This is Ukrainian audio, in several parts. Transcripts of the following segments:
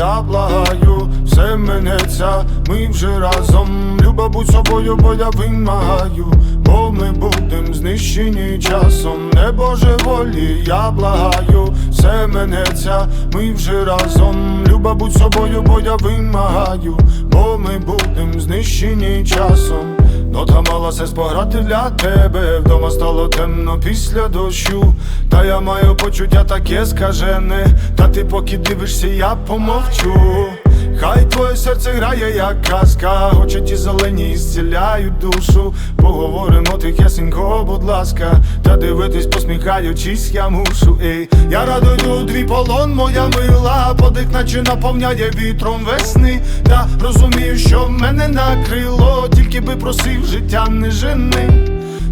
я благаю, все минеться, ми вже разом. Люба, будь собою, бо я вимагаю, бо ми будем знищені часом. Не Боже волі, я благаю, все минеться, ми вже разом. Люба, будь собою, бо я вимагаю, бо ми будем знищені часом. Нота мала се спограти для тебе. Вдома стало темно після дощу. Та я маю почуття таке скажене. Та ти поки дивишся, я помовчу. Хай твоє серце грає, як казка, очі ті зелені зціляють душу. Поговоримо тихесенько, будь ласка, та дивитись, посміхаючись, я мушу. Ей, я радую твій полон, моя мила, подих, наче наповняє вітром весни. Та розумію, що мене накрило, тільки би просив життя не жени.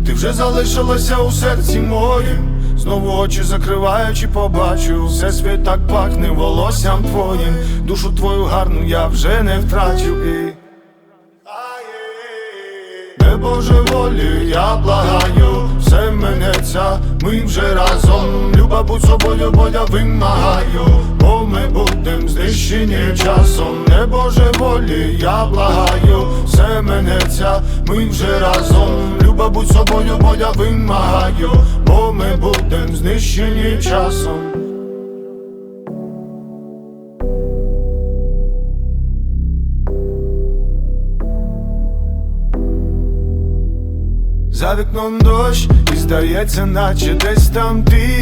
Ти вже залишилася у серці моїм. Знову очі закриваючи, побачу, все світ так пахне волоссям твоїм. Душу твою гарну я вже не втрачу. І... Боже волі, я благаю, все минеться, ми вже разом. Люба, будь собою, бо я вимагаю, знищені часом. Не Боже волі, я благаю, все минеться, ми вже разом. Люба, будь собою, бо я вимагаю, бо ми будем знищені часом. За вікном дощ і здається, наче десь там ти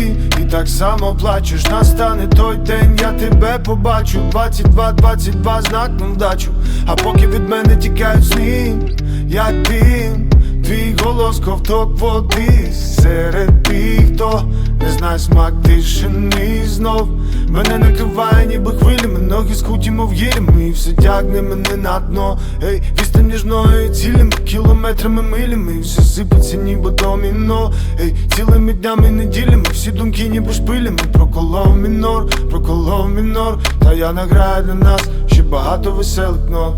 так само плачеш, настане той день, я тебе побачу. 22, 22, знак на вдачу. А поки від мене тікають сни, як дим Твій голос ковток води. Серед тих, хто не знає смак тишини знов Мене накриває, ніби ноги скуті, мов гірями І все тягне мене на дно. Ей, відстань ніжною цілим кілометрами, милями. Все сипеться, ніби доміно. Ей, цілими днями, неділями, всі думки ніби шпилями Проколов мінор, проколов мінор. Та я награю для нас ще багато веселих нот